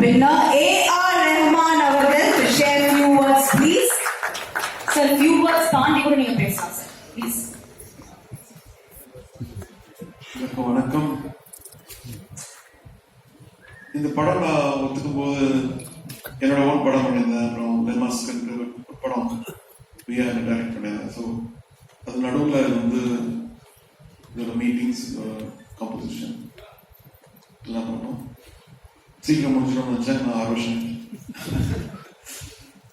winner A.R. Rahman அவர்கள் to share few words please. Sir few words தாண்டி கூட நீங்க பேசலாம் சார் ப்ளீஸ் வணக்கம். இந்த படம் நான் ஒத்துக்கும் போது என்னோட ஓன் படம் பண்ணியிருந்தேன். அப்புறம் லெமாஸ்க்கு படம் பிரியா டைரக்ட் பண்ணியிருந்தேன். ஸோ அது நடுவில் வந்து இதோட meetings composition எல்லாம் பண்ணோம் சீக்கிரம் முடிச்சிடணும்னு நினச்சேன் நான் ஆறு வருஷம்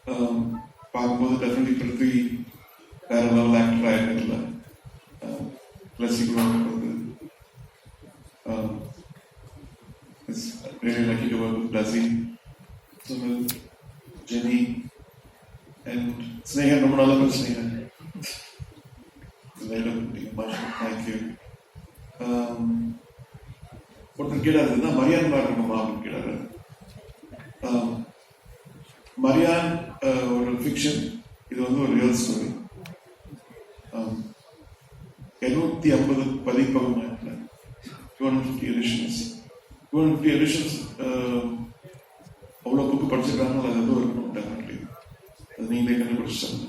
Um, பார்க்கும்போது டெஃபினெட்லி பிருத்வி வேற லெவல் ஆக்டர் ஆயிருக்கல கிளாசிக் வருது Um, it's really lucky to work with Blasi, Sunil, Jenny, and Sneha Ramanala Sneha. Later, thank you. Um, ஒருத்தன் கேட்டார் இருந்தா மரியான் இருக்குமா அப்படின்னு கேட்டாரு மரியான் ஒரு ஃபிக்ஷன் இது வந்து ஒரு ரியல் ஸ்டோரி இருநூத்தி ஐம்பது பதிப்பகம் two hundred fifty editions two hundred fifty editions அவ்வளோ புக்கு படிச்சிருக்காங்க அது எதுவும் இருக்கணும் டெஃபினெட்லி அது நீங்களே கண்டுபிடிச்சிட்டாங்க.